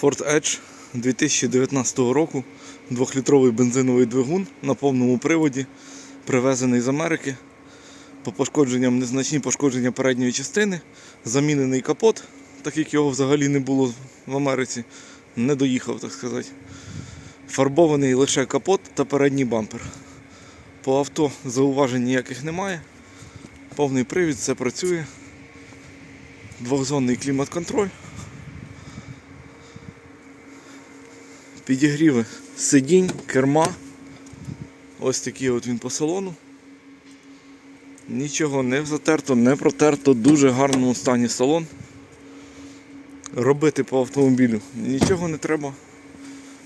Ford Edge 2019 року. Двохлітровий бензиновий двигун на повному приводі, привезений з Америки. По пошкодженням незначні пошкодження передньої частини, замінений капот, так як його взагалі не було в Америці, не доїхав, так сказати. Фарбований лише капот та передній бампер. По авто зауважень ніяких немає. Повний привід, все працює. Двохзонний клімат-контроль. Підігріви сидінь, керма. Ось такий от він по салону. Нічого не затерто, не протерто, дуже гарному стані салон. Робити по автомобілю нічого не треба.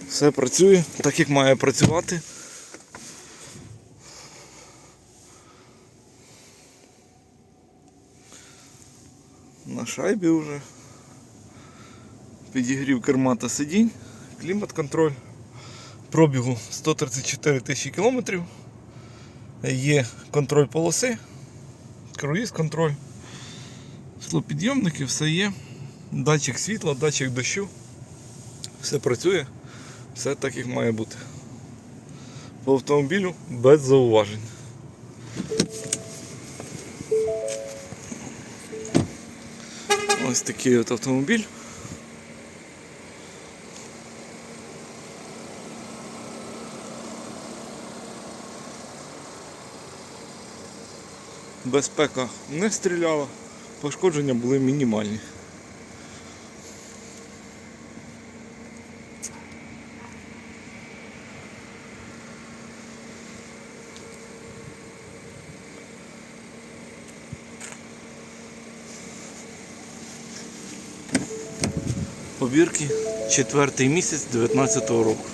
Все працює так, як має працювати. На шайбі вже. Підігрів керма та сидінь, клімат-контроль. Пробігу 134 тисячі кілометрів. Є контроль полоси, круїз контроль, склопідйомники, все є. Датчик світла, датчик дощу. Все працює, все так як має бути. По автомобілю без зауважень. Ось такий от автомобіль. Безпека не стріляла, пошкодження були мінімальні. Побірки четвертий місяць 19-го року.